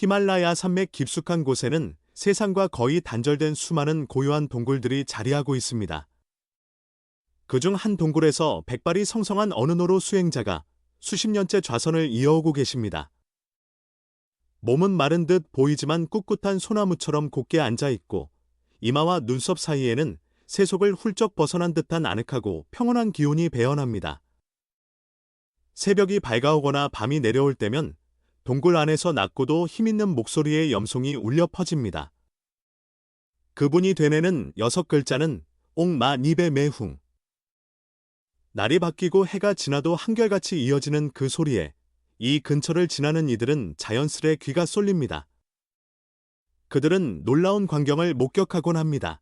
히말라야 산맥 깊숙한 곳에는 세상과 거의 단절된 수많은 고요한 동굴들이 자리하고 있습니다. 그중 한 동굴에서 백발이 성성한 어느 노로 수행자가 수십 년째 좌선을 이어오고 계십니다. 몸은 마른 듯 보이지만 꿋꿋한 소나무처럼 곧게 앉아 있고 이마와 눈썹 사이에는 세속을 훌쩍 벗어난 듯한 아늑하고 평온한 기운이 배어납니다. 새벽이 밝아오거나 밤이 내려올 때면 동굴 안에서 낮고도 힘있는 목소리의 염송이 울려 퍼집니다. 그분이 되뇌는 여섯 글자는 옥마 니베 매흥. 날이 바뀌고 해가 지나도 한결같이 이어지는 그 소리에 이 근처를 지나는 이들은 자연스레 귀가 쏠립니다. 그들은 놀라운 광경을 목격하곤 합니다.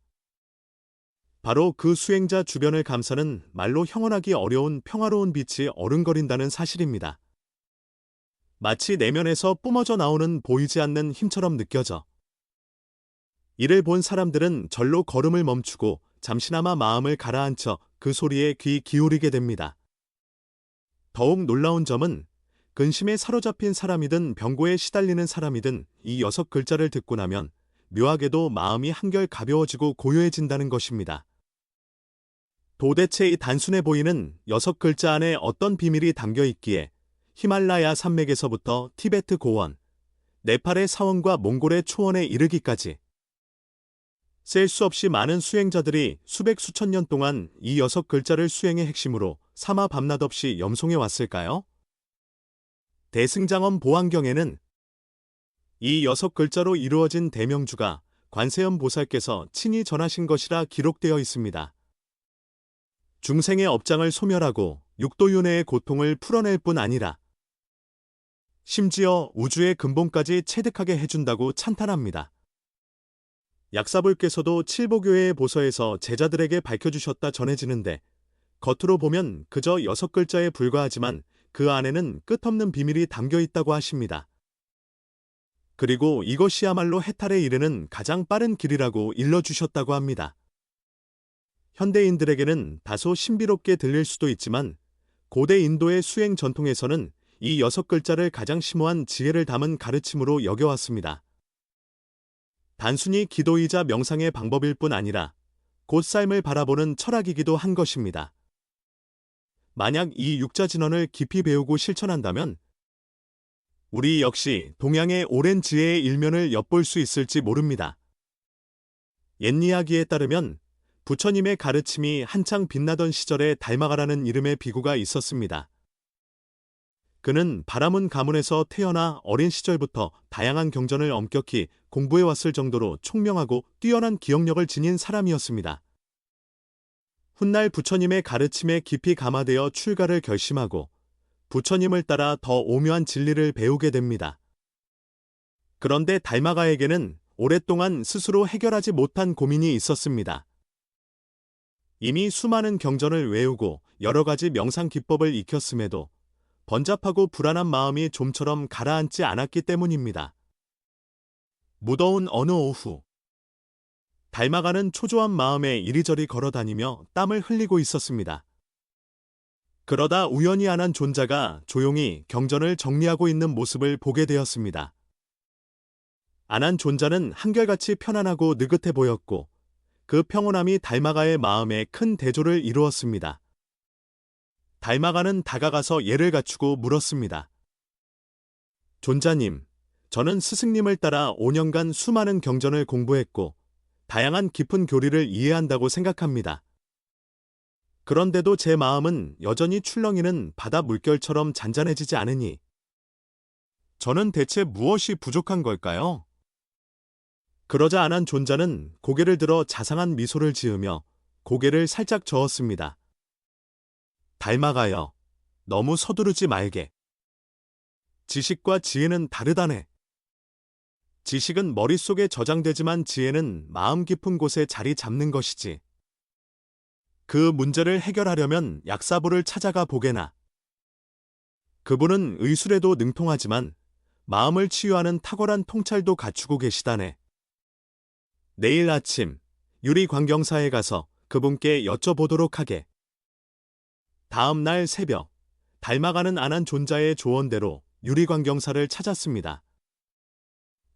바로 그 수행자 주변을 감싸는 말로 형언하기 어려운 평화로운 빛이 어른거린다는 사실입니다. 마치 내면에서 뿜어져 나오는 보이지 않는 힘처럼 느껴져. 이를 본 사람들은 절로 걸음을 멈추고 잠시나마 마음을 가라앉혀 그 소리에 귀 기울이게 됩니다. 더욱 놀라운 점은 근심에 사로잡힌 사람이든 병고에 시달리는 사람이든 이 여섯 글자를 듣고 나면 묘하게도 마음이 한결 가벼워지고 고요해진다는 것입니다. 도대체 이 단순해 보이는 여섯 글자 안에 어떤 비밀이 담겨 있기에 히말라야 산맥에서부터 티베트 고원, 네팔의 사원과 몽골의 초원에 이르기까지 셀 수 없이 많은 수행자들이 수백 수천 년 동안 이 여섯 글자를 수행의 핵심으로 삼아 밤낮 없이 염송해 왔을까요? 대승장엄 보안경에는 이 여섯 글자로 이루어진 대명주가 관세âm 보살께서 친히 전하신 것이라 기록되어 있습니다. 중생의 업장을 소멸하고 육도윤회의 고통을 풀어낼 뿐 아니라 심지어 우주의 근본까지 체득하게 해준다고 찬탄합니다. 약사불께서도 칠보교회의 보서에서 제자들에게 밝혀주셨다 전해지는데 겉으로 보면 그저 여섯 글자에 불과하지만 그 안에는 끝없는 비밀이 담겨 있다고 하십니다. 그리고 이것이야말로 해탈에 이르는 가장 빠른 길이라고 일러주셨다고 합니다. 현대인들에게는 다소 신비롭게 들릴 수도 있지만 고대 인도의 수행 전통에서는 이 여섯 글자를 가장 심오한 지혜를 담은 가르침으로 여겨왔습니다. 단순히 기도이자 명상의 방법일 뿐 아니라 곧 삶을 바라보는 철학이기도 한 것입니다. 만약 이 육자진언을 깊이 배우고 실천한다면 우리 역시 동양의 오랜 지혜의 일면을 엿볼 수 있을지 모릅니다. 옛 이야기에 따르면 부처님의 가르침이 한창 빛나던 시절에 닮아가라는 이름의 비구가 있었습니다. 그는 바라문 가문에서 태어나 어린 시절부터 다양한 경전을 엄격히 공부해왔을 정도로 총명하고 뛰어난 기억력을 지닌 사람이었습니다. 훗날 부처님의 가르침에 깊이 감화되어 출가를 결심하고 부처님을 따라 더 오묘한 진리를 배우게 됩니다. 그런데 달마가에게는 오랫동안 스스로 해결하지 못한 고민이 있었습니다. 이미 수많은 경전을 외우고 여러 가지 명상 기법을 익혔음에도 번잡하고 불안한 마음이 좀처럼 가라앉지 않았기 때문입니다. 무더운 어느 오후, 닮아가는 초조한 마음에 이리저리 걸어 다니며 땀을 흘리고 있었습니다. 그러다 우연히 안한 존자가 조용히 경전을 정리하고 있는 모습을 보게 되었습니다. 안한 존자는 한결같이 편안하고 느긋해 보였고 그 평온함이 달마가의 마음에 큰 대조를 이루었습니다. 달마가는 다가가서 예를 갖추고 물었습니다. 존자님, 저는 스승님을 따라 5년간 수많은 경전을 공부했고 다양한 깊은 교리를 이해한다고 생각합니다. 그런데도 제 마음은 여전히 출렁이는 바다 물결처럼 잔잔해지지 않으니 저는 대체 무엇이 부족한 걸까요? 그러자 안한 존자는 고개를 들어 자상한 미소를 지으며 고개를 살짝 저었습니다. 닮아가요. 너무 서두르지 말게. 지식과 지혜는 다르다네. 지식은 머릿속에 저장되지만 지혜는 마음 깊은 곳에 자리 잡는 것이지. 그 문제를 해결하려면 약사부를 찾아가 보게나. 그분은 의술에도 능통하지만 마음을 치유하는 탁월한 통찰도 갖추고 계시다네. 내일 아침 유리광경사에 가서 그분께 여쭤보도록 하게. 다음 날 새벽 닮아가는 안한 존자의 조언대로 유리광경사를 찾았습니다.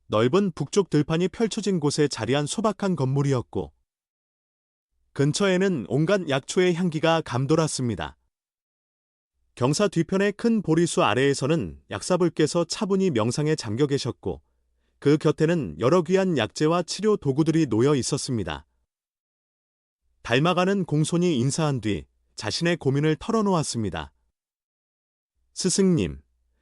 넓은 북쪽 들판이 펼쳐진 곳에 자리한 소박한 건물이었고 근처에는 온갖 약초의 향기가 감돌았습니다. 경사 뒤편의 큰 보리수 아래에서는 약사분께서 차분히 명상에 잠겨 계셨고 그 곁에는 여러 귀한 약재와 치료 도구들이 놓여 있었습니다. 닮아가는 공손이 인사한 뒤 자신의 고민을 털어놓았습니다. 스승님,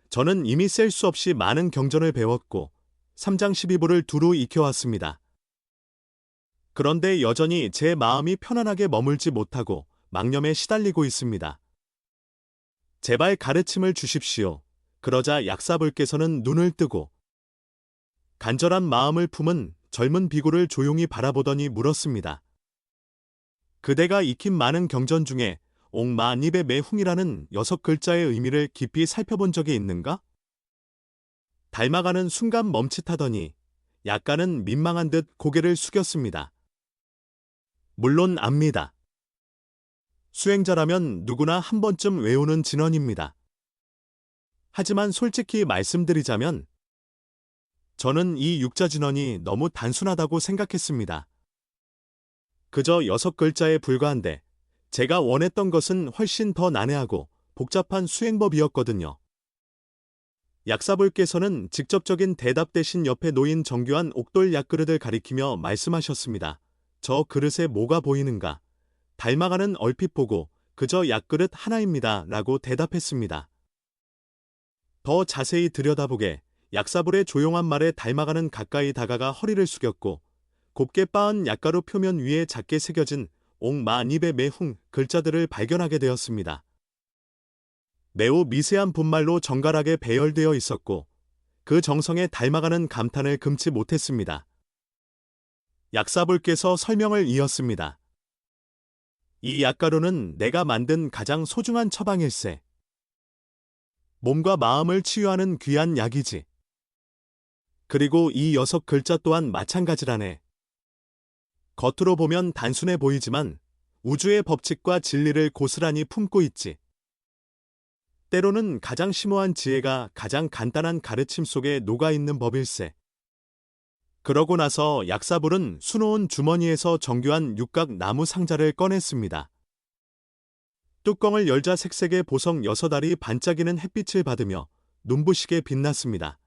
저는 이미 셀 수 없이 많은 경전을 배웠고 3장 12부를 두루 익혀왔습니다. 그런데 여전히 제 마음이 편안하게 머물지 못하고 망념에 시달리고 있습니다. 제발 가르침을 주십시오. 그러자 약사분께서는 눈을 뜨고 간절한 마음을 품은 젊은 비구를 조용히 바라보더니 물었습니다. 그대가 익힌 많은 경전 중에 옥마입의 매흥이라는 여섯 글자의 의미를 깊이 살펴본 적이 있는가? 닮아가는 순간 멈칫하더니 약간은 민망한 듯 고개를 숙였습니다. 물론 압니다. 수행자라면 누구나 한 번쯤 외우는 진언입니다. 하지만 솔직히 말씀드리자면 저는 이 육자 진언이 너무 단순하다고 생각했습니다. 그저 여섯 글자에 불과한데 제가 원했던 것은 훨씬 더 난해하고 복잡한 수행법이었거든요. 약사분께서는 직접적인 대답 대신 옆에 놓인 정교한 옥돌 약그릇을 가리키며 말씀하셨습니다. 저 그릇에 뭐가 보이는가? 닮아가는 얼핏 보고 그저 약그릇 하나입니다. 라고 대답했습니다. 더 자세히 들여다보게 약사불의 조용한 말에 닮아가는 가까이 다가가 허리를 숙였고 곱게 빻은 약가루 표면 위에 작게 새겨진 옥마입의 매흥 글자들을 발견하게 되었습니다. 매우 미세한 분말로 정갈하게 배열되어 있었고 그 정성에 닮아가는 감탄을 금치 못했습니다. 약사불께서 설명을 이었습니다. 이 약가루는 내가 만든 가장 소중한 처방일세. 몸과 마음을 치유하는 귀한 약이지. 그리고 이 여섯 글자 또한 마찬가지라네. 겉으로 보면 단순해 보이지만 우주의 법칙과 진리를 고스란히 품고 있지. 때로는 가장 심오한 지혜가 가장 간단한 가르침 속에 녹아있는 법일세. 그러고 나서 약사불은 수놓은 주머니에서 정교한 육각 나무 상자를 꺼냈습니다. 뚜껑을 열자 색색의 보석 여섯 알이 반짝이는 햇빛을 받으며 눈부시게 빛났습니다.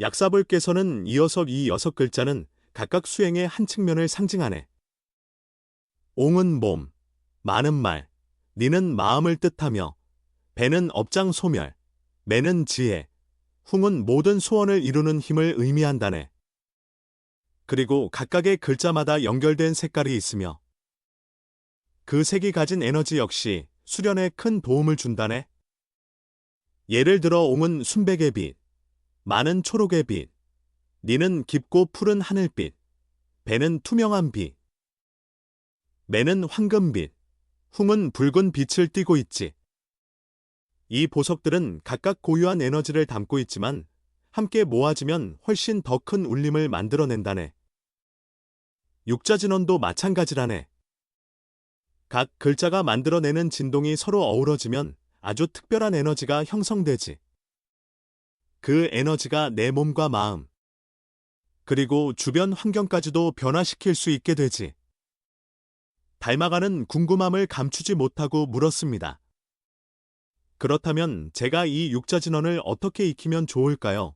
약사불께서는 이어서 이 여섯 글자는 각각 수행의 한 측면을 상징하네. 옹은 몸, 많은 말, 니는 마음을 뜻하며, 배는 업장 소멸, 매는 지혜, 흥은 모든 소원을 이루는 힘을 의미한다네. 그리고 각각의 글자마다 연결된 색깔이 있으며 그 색이 가진 에너지 역시 수련에 큰 도움을 준다네. 예를 들어 옹은 순백의 빛, 많은 초록의 빛, 니는 깊고 푸른 하늘빛, 배는 투명한 빛, 매는 황금빛, 흉은 붉은 빛을 띠고 있지. 이 보석들은 각각 고유한 에너지를 담고 있지만 함께 모아지면 훨씬 더 큰 울림을 만들어낸다네. 육자진원도 마찬가지라네. 각 글자가 만들어내는 진동이 서로 어우러지면 아주 특별한 에너지가 형성되지. 그 에너지가 내 몸과 마음, 그리고 주변 환경까지도 변화시킬 수 있게 되지. 닮아가는 궁금함을 감추지 못하고 물었습니다. 그렇다면 제가 이 육자진언을 어떻게 익히면 좋을까요?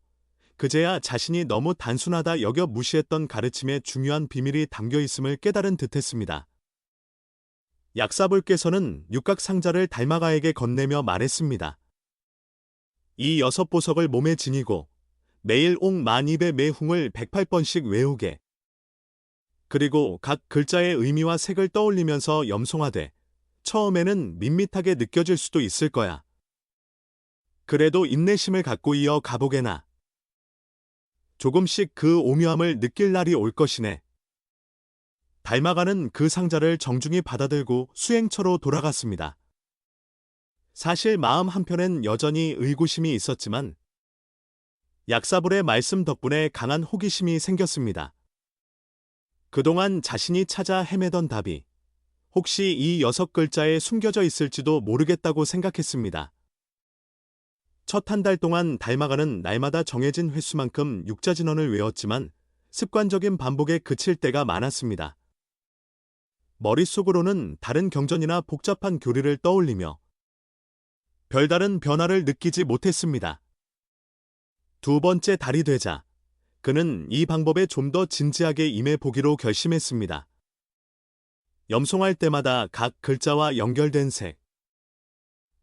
그제야 자신이 너무 단순하다 여겨 무시했던 가르침에 중요한 비밀이 담겨 있음을 깨달은 듯했습니다. 약사불께서는 육각상자를 달마가에게 건네며 말했습니다. 이 여섯 보석을 몸에 지니고 매일 옥 만입의 매흥을 108번씩 외우게. 그리고 각 글자의 의미와 색을 떠올리면서 염송하되 처음에는 밋밋하게 느껴질 수도 있을 거야. 그래도 인내심을 갖고 이어 가보게나. 조금씩 그 오묘함을 느낄 날이 올 것이네. 닮아가는 그 상자를 정중히 받아들고 수행처로 돌아갔습니다. 사실 마음 한편엔 여전히 의구심이 있었지만 약사불의 말씀 덕분에 강한 호기심이 생겼습니다. 그동안 자신이 찾아 헤매던 답이 혹시 이 여섯 글자에 숨겨져 있을지도 모르겠다고 생각했습니다. 첫 한 달 동안 닮아가는 날마다 정해진 횟수만큼 육자진언을 외웠지만 습관적인 반복에 그칠 때가 많았습니다. 머릿속으로는 다른 경전이나 복잡한 교리를 떠올리며 별다른 변화를 느끼지 못했습니다. 두 번째 달이 되자 그는 이 방법에 좀 더 진지하게 임해 보기로 결심했습니다. 염송할 때마다 각 글자와 연결된 색,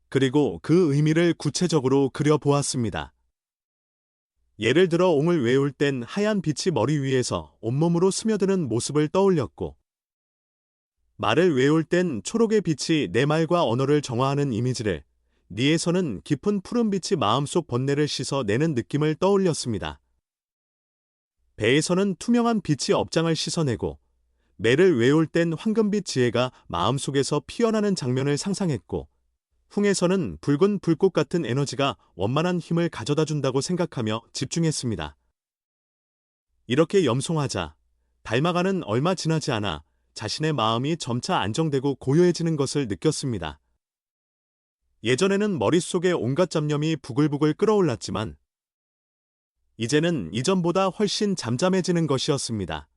그리고 그 의미를 구체적으로 그려보았습니다. 예를 들어 옹을 외울 땐 하얀 빛이 머리 위에서 온몸으로 스며드는 모습을 떠올렸고, 말을 외울 땐 초록의 빛이 내 말과 언어를 정화하는 이미지를, 니에서는 깊은 푸른빛이 마음속 번뇌를 씻어내는 느낌을 떠올렸습니다. 배에서는 투명한 빛이 업장을 씻어내고, 매를 외울 땐 황금빛 지혜가 마음속에서 피어나는 장면을 상상했고, 흥에서는 붉은 불꽃 같은 에너지가 원만한 힘을 가져다 준다고 생각하며 집중했습니다. 이렇게 염송하자 닮아가는 얼마 지나지 않아 자신의 마음이 점차 안정되고 고요해지는 것을 느꼈습니다. 예전에는 머릿속에 온갖 잡념이 부글부글 끓어올랐지만 이제는 이전보다 훨씬 잠잠해지는 것이었습니다.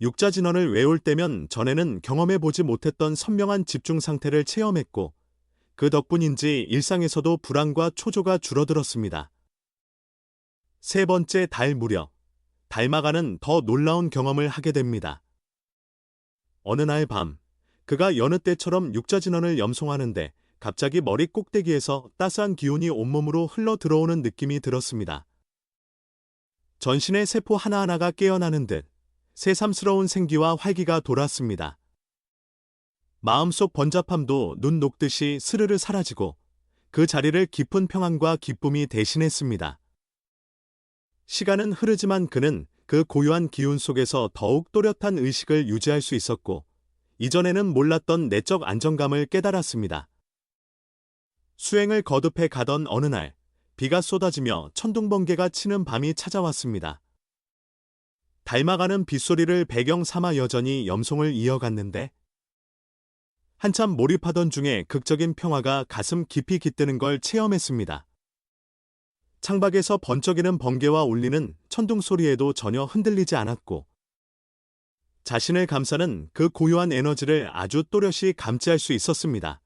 육자진언을 외울 때면 전에는 경험해보지 못했던 선명한 집중 상태를 체험했고 그 덕분인지 일상에서도 불안과 초조가 줄어들었습니다. 세 번째 달 무렵, 닮아가는 더 놀라운 경험을 하게 됩니다. 어느 날 밤, 그가 여느 때처럼 육자진언을 염송하는데 갑자기 머리 꼭대기에서 따스한 기운이 온몸으로 흘러 들어오는 느낌이 들었습니다. 전신의 세포 하나하나가 깨어나는 듯 새삼스러운 생기와 활기가 돌았습니다. 마음속 번잡함도 눈 녹듯이 스르르 사라지고 그 자리를 깊은 평안과 기쁨이 대신했습니다. 시간은 흐르지만 그는 그 고요한 기운 속에서 더욱 또렷한 의식을 유지할 수 있었고 이전에는 몰랐던 내적 안정감을 깨달았습니다. 수행을 거듭해 가던 어느 날 비가 쏟아지며 천둥번개가 치는 밤이 찾아왔습니다. 닮아가는 빗소리를 배경 삼아 여전히 염송을 이어갔는데 한참 몰입하던 중에 극적인 평화가 가슴 깊이 깃드는 걸 체험했습니다. 창밖에서 번쩍이는 번개와 울리는 천둥 소리에도 전혀 흔들리지 않았고 자신을 감싸는 그 고요한 에너지를 아주 또렷이 감지할 수 있었습니다.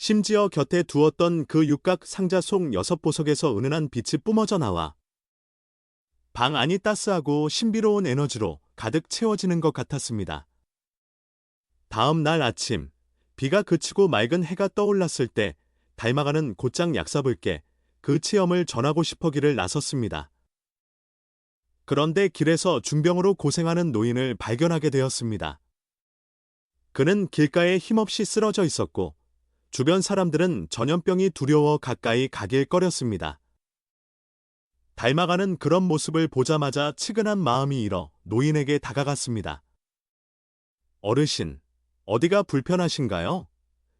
심지어 곁에 두었던 그 육각 상자 속 여섯 보석에서 은은한 빛이 뿜어져 나와 방 안이 따스하고 신비로운 에너지로 가득 채워지는 것 같았습니다. 다음 날 아침, 비가 그치고 맑은 해가 떠올랐을 때 닮아가는 곧장 약사분께 그 체험을 전하고 싶어기를 나섰습니다. 그런데 길에서 중병으로 고생하는 노인을 발견하게 되었습니다. 그는 길가에 힘없이 쓰러져 있었고 주변 사람들은 전염병이 두려워 가까이 가길 꺼렸습니다. 닮아가는 그런 모습을 보자마자 치근한 마음이 일어 노인에게 다가갔습니다. 어르신, 어디가 불편하신가요?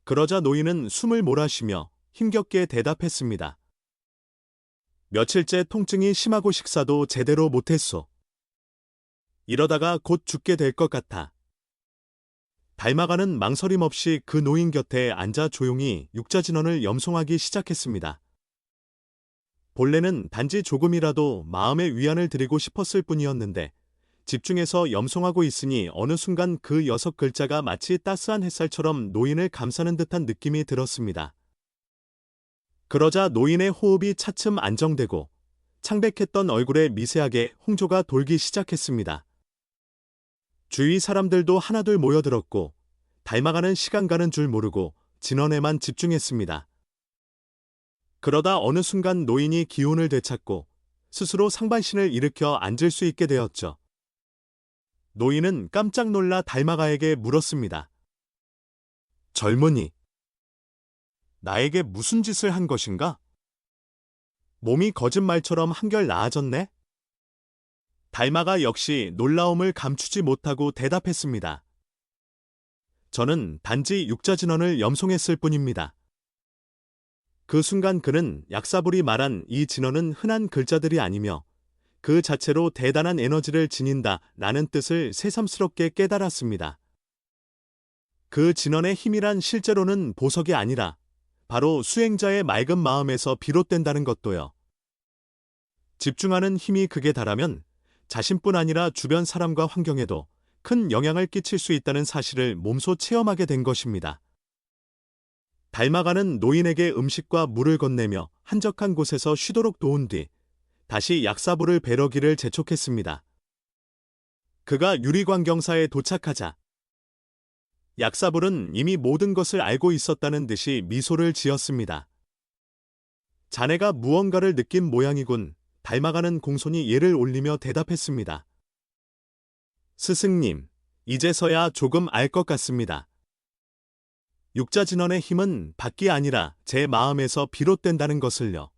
그러자 노인은 숨을 몰아쉬며 힘겹게 대답했습니다. 며칠째 통증이 심하고 식사도 제대로 못했소. 이러다가 곧 죽게 될 것 같아. 닮아가는 망설임 없이 그 노인 곁에 앉아 조용히 육자진언을 염송하기 시작했습니다. 본래는 단지 조금이라도 마음의 위안을 드리고 싶었을 뿐이었는데 집중해서 염송하고 있으니 어느 순간 그 여섯 글자가 마치 따스한 햇살처럼 노인을 감싸는 듯한 느낌이 들었습니다. 그러자 노인의 호흡이 차츰 안정되고 창백했던 얼굴에 미세하게 홍조가 돌기 시작했습니다. 주위 사람들도 하나둘 모여들었고 닮아가는 시간 가는 줄 모르고 진원에만 집중했습니다. 그러다 어느 순간 노인이 기운을 되찾고 스스로 상반신을 일으켜 앉을 수 있게 되었죠. 노인은 깜짝 놀라 달마가에게 물었습니다. 젊은이, 나에게 무슨 짓을 한 것인가? 몸이 거짓말처럼 한결 나아졌네? 달마가 역시 놀라움을 감추지 못하고 대답했습니다. 저는 단지 육자진언을 염송했을 뿐입니다. 그 순간 그는 약사불이 말한 이 진언은 흔한 글자들이 아니며 그 자체로 대단한 에너지를 지닌다 라는 뜻을 새삼스럽게 깨달았습니다. 그 진원의 힘이란 실제로는 보석이 아니라 바로 수행자의 맑은 마음에서 비롯된다는 것도요. 집중하는 힘이 극에 달하면 자신뿐 아니라 주변 사람과 환경에도 큰 영향을 끼칠 수 있다는 사실을 몸소 체험하게 된 것입니다. 닮아가는 노인에게 음식과 물을 건네며 한적한 곳에서 쉬도록 도운 뒤 다시 약사부를 배러기를 재촉했습니다. 그가 유리광경사에 도착하자 약사불은 이미 모든 것을 알고 있었다는 듯이 미소를 지었습니다. 자네가 무언가를 느낀 모양이군. 닮아가는 공손이 예를 올리며 대답했습니다. 스승님, 이제서야 조금 알 것 같습니다. 육자진원의 힘은 밖이 아니라 제 마음에서 비롯된다는 것을요.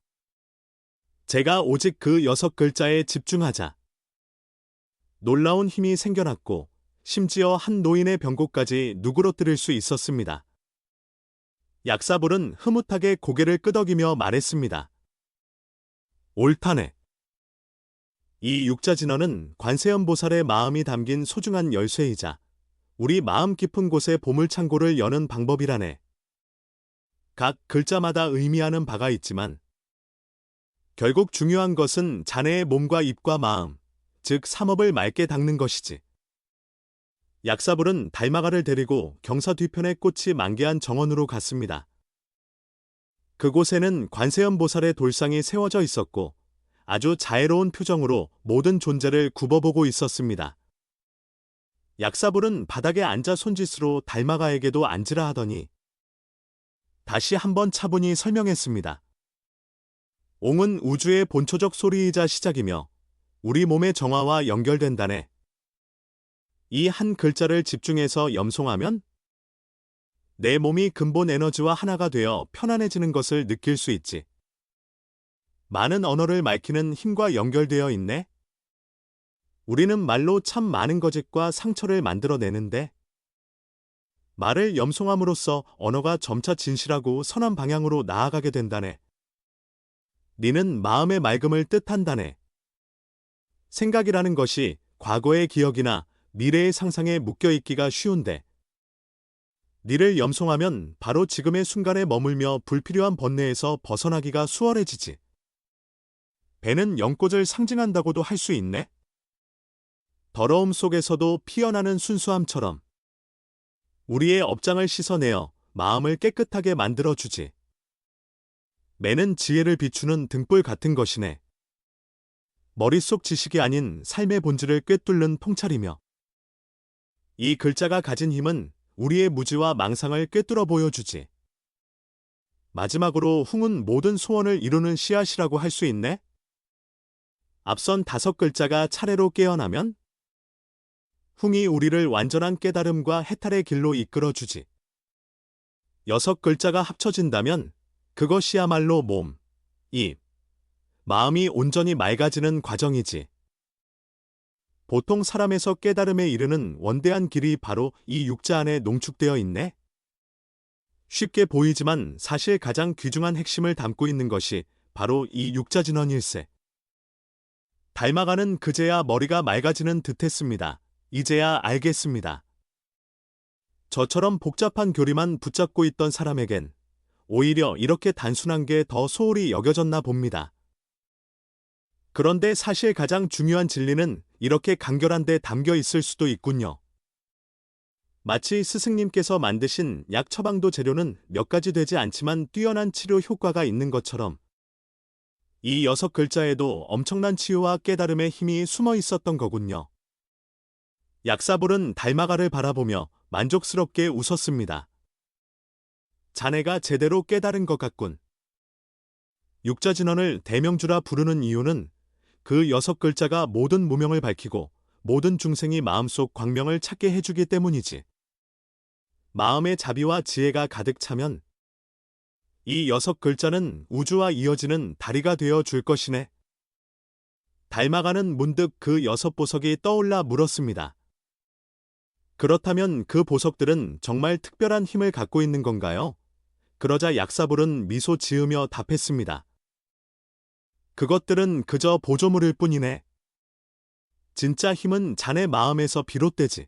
제가 오직 그 여섯 글자에 집중하자. 놀라운 힘이 생겨났고 심지어 한 노인의 병고까지 누그러뜨릴 수 있었습니다. 약사불은 흐뭇하게 고개를 끄덕이며 말했습니다. 옳다네. 이 육자진언은 관세음보살의 마음이 담긴 소중한 열쇠이자 우리 마음 깊은 곳에 보물창고를 여는 방법이라네. 각 글자마다 의미하는 바가 있지만 결국 중요한 것은 자네의 몸과 입과 마음, 즉 삼업을 맑게 닦는 것이지. 약사불은 달마가를 데리고 경사 뒤편에 꽃이 만개한 정원으로 갔습니다. 그곳에는 관세음 보살의 돌상이 세워져 있었고 아주 자애로운 표정으로 모든 존재를 굽어보고 있었습니다. 약사불은 바닥에 앉아 손짓으로 달마가에게도 앉으라 하더니 다시 한번 차분히 설명했습니다. 옹은 우주의 본초적 소리이자 시작이며 우리 몸의 정화와 연결된다네. 이 한 글자를 집중해서 염송하면 내 몸이 근본 에너지와 하나가 되어 편안해지는 것을 느낄 수 있지. 많은 언어를 밝히는 힘과 연결되어 있네. 우리는 말로 참 많은 거짓과 상처를 만들어내는데 말을 염송함으로써 언어가 점차 진실하고 선한 방향으로 나아가게 된다네. 니는 마음의 맑음을 뜻한다네. 생각이라는 것이 과거의 기억이나 미래의 상상에 묶여 있기가 쉬운데 니를 염송하면 바로 지금의 순간에 머물며 불필요한 번뇌에서 벗어나기가 수월해지지. 배는 연꽃을 상징한다고도 할 수 있네. 더러움 속에서도 피어나는 순수함처럼 우리의 업장을 씻어내어 마음을 깨끗하게 만들어주지. 매는 지혜를 비추는 등불 같은 것이네. 머릿속 지식이 아닌 삶의 본질을 꿰뚫는 통찰이며 이 글자가 가진 힘은 우리의 무지와 망상을 꿰뚫어 보여주지. 마지막으로 흥은 모든 소원을 이루는 씨앗이라고 할 수 있네? 앞선 다섯 글자가 차례로 깨어나면 흥이 우리를 완전한 깨달음과 해탈의 길로 이끌어 주지. 여섯 글자가 합쳐진다면 그것이야말로 몸, 입, 마음이 온전히 맑아지는 과정이지. 보통 사람에서 깨달음에 이르는 원대한 길이 바로 이 육자 안에 농축되어 있네. 쉽게 보이지만 사실 가장 귀중한 핵심을 담고 있는 것이 바로 이 육자진원일세. 닮아가는 그제야 머리가 맑아지는 듯했습니다. 이제야 알겠습니다. 저처럼 복잡한 교리만 붙잡고 있던 사람에겐 오히려 이렇게 단순한 게 더 소홀히 여겨졌나 봅니다. 그런데 사실 가장 중요한 진리는 이렇게 간결한 데 담겨 있을 수도 있군요. 마치 스승님께서 만드신 약 처방도 재료는 몇 가지 되지 않지만 뛰어난 치료 효과가 있는 것처럼 이 여섯 글자에도 엄청난 치유와 깨달음의 힘이 숨어 있었던 거군요. 약사불은 달마가를 바라보며 만족스럽게 웃었습니다. 자네가 제대로 깨달은 것 같군. 육자진원을 대명주라 부르는 이유는 그 여섯 글자가 모든 무명을 밝히고 모든 중생이 마음속 광명을 찾게 해주기 때문이지. 마음의 자비와 지혜가 가득 차면 이 여섯 글자는 우주와 이어지는 다리가 되어 줄 것이네. 닮아가는 문득 그 여섯 보석이 떠올라 물었습니다. 그렇다면 그 보석들은 정말 특별한 힘을 갖고 있는 건가요? 그러자 약사불은 미소 지으며 답했습니다. 그것들은 그저 보조물일 뿐이네. 진짜 힘은 자네 마음에서 비롯되지.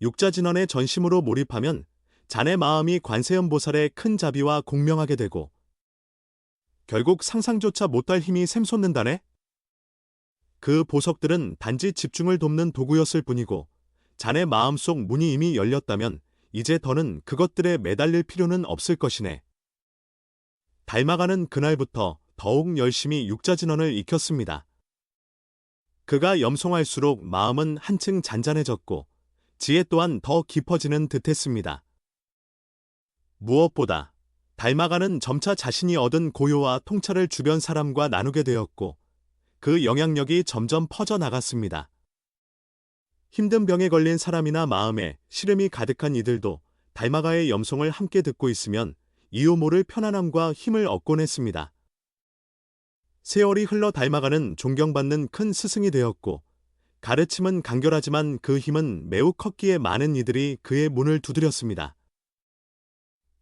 육자진원의 전심으로 몰입하면 자네 마음이 관세음보살의 큰 자비와 공명하게 되고 결국 상상조차 못할 힘이 샘솟는다네? 그 보석들은 단지 집중을 돕는 도구였을 뿐이고 자네 마음속 문이 이미 열렸다면 이제 더는 그것들에 매달릴 필요는 없을 것이네. 닮아가는 그날부터 더욱 열심히 육자진언을 익혔습니다. 그가 염송할수록 마음은 한층 잔잔해졌고 지혜 또한 더 깊어지는 듯했습니다. 무엇보다 닮아가는 점차 자신이 얻은 고요와 통찰을 주변 사람과 나누게 되었고 그 영향력이 점점 퍼져 나갔습니다. 힘든 병에 걸린 사람이나 마음에 시름이 가득한 이들도 달마가의 염송을 함께 듣고 있으면 이유 모를 편안함과 힘을 얻곤 했습니다. 세월이 흘러 닮아가는 존경받는 큰 스승이 되었고 가르침은 간결하지만 그 힘은 매우 컸기에 많은 이들이 그의 문을 두드렸습니다.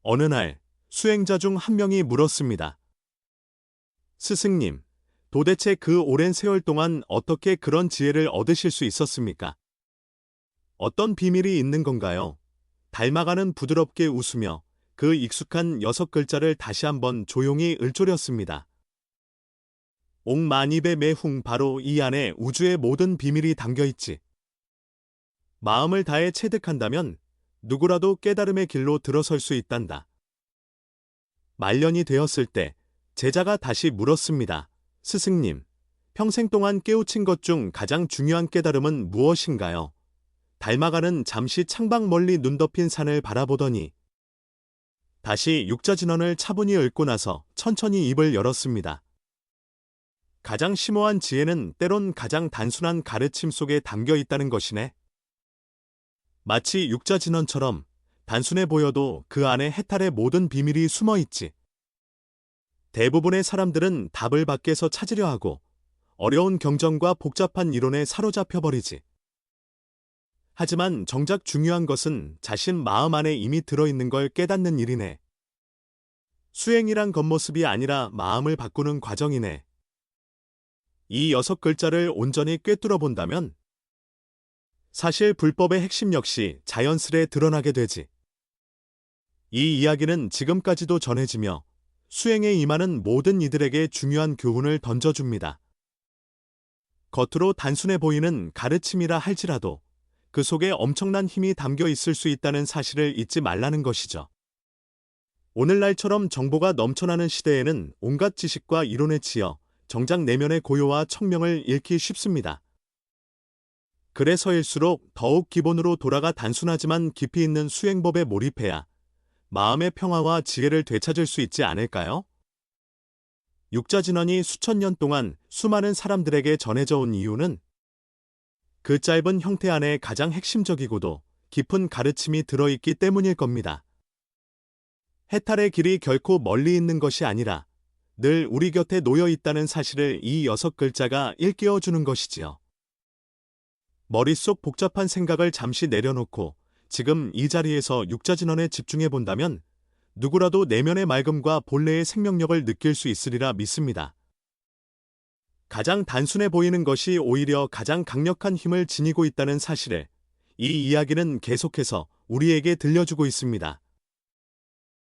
어느 날 수행자 중 한 명이 물었습니다. 스승님, 도대체 그 오랜 세월 동안 어떻게 그런 지혜를 얻으실 수 있었습니까? 어떤 비밀이 있는 건가요? 닮아가는 부드럽게 웃으며 그 익숙한 여섯 글자를 다시 한번 조용히 읊조렸습니다. 옥만입의 매훈 바로 이 안에 우주의 모든 비밀이 담겨 있지. 마음을 다해 체득한다면 누구라도 깨달음의 길로 들어설 수 있단다. 말년이 되었을 때 제자가 다시 물었습니다. 스승님, 평생 동안 깨우친 것 중 가장 중요한 깨달음은 무엇인가요? 닮아가는 잠시 창밖 멀리 눈 덮인 산을 바라보더니 다시 육자진언을 차분히 읊고 나서 천천히 입을 열었습니다. 가장 심오한 지혜는 때론 가장 단순한 가르침 속에 담겨 있다는 것이네. 마치 육자진언처럼 단순해 보여도 그 안에 해탈의 모든 비밀이 숨어 있지. 대부분의 사람들은 답을 밖에서 찾으려 하고 어려운 경전과 복잡한 이론에 사로잡혀 버리지. 하지만 정작 중요한 것은 자신 마음 안에 이미 들어있는 걸 깨닫는 일이네. 수행이란 겉모습이 아니라 마음을 바꾸는 과정이네. 이 여섯 글자를 온전히 꿰뚫어 본다면 사실 불법의 핵심 역시 자연스레 드러나게 되지. 이 이야기는 지금까지도 전해지며 수행에 임하는 모든 이들에게 중요한 교훈을 던져줍니다. 겉으로 단순해 보이는 가르침이라 할지라도 그 속에 엄청난 힘이 담겨 있을 수 있다는 사실을 잊지 말라는 것이죠. 오늘날처럼 정보가 넘쳐나는 시대에는 온갖 지식과 이론에 치여 정작 내면의 고요와 청명을 잃기 쉽습니다. 그래서일수록 더욱 기본으로 돌아가 단순하지만 깊이 있는 수행법에 몰입해야 마음의 평화와 지혜를 되찾을 수 있지 않을까요? 육자진언이 수천 년 동안 수많은 사람들에게 전해져 온 이유는 그 짧은 형태 안에 가장 핵심적이고도 깊은 가르침이 들어있기 때문일 겁니다. 해탈의 길이 결코 멀리 있는 것이 아니라 늘 우리 곁에 놓여 있다는 사실을 이 여섯 글자가 일깨워 주는 것이지요. 머릿속 복잡한 생각을 잠시 내려놓고 지금 이 자리에서 육자진언에 집중해 본다면 누구라도 내면의 맑음과 본래의 생명력을 느낄 수 있으리라 믿습니다. 가장 단순해 보이는 것이 오히려 가장 강력한 힘을 지니고 있다는 사실에 이 이야기는 계속해서 우리에게 들려주고 있습니다.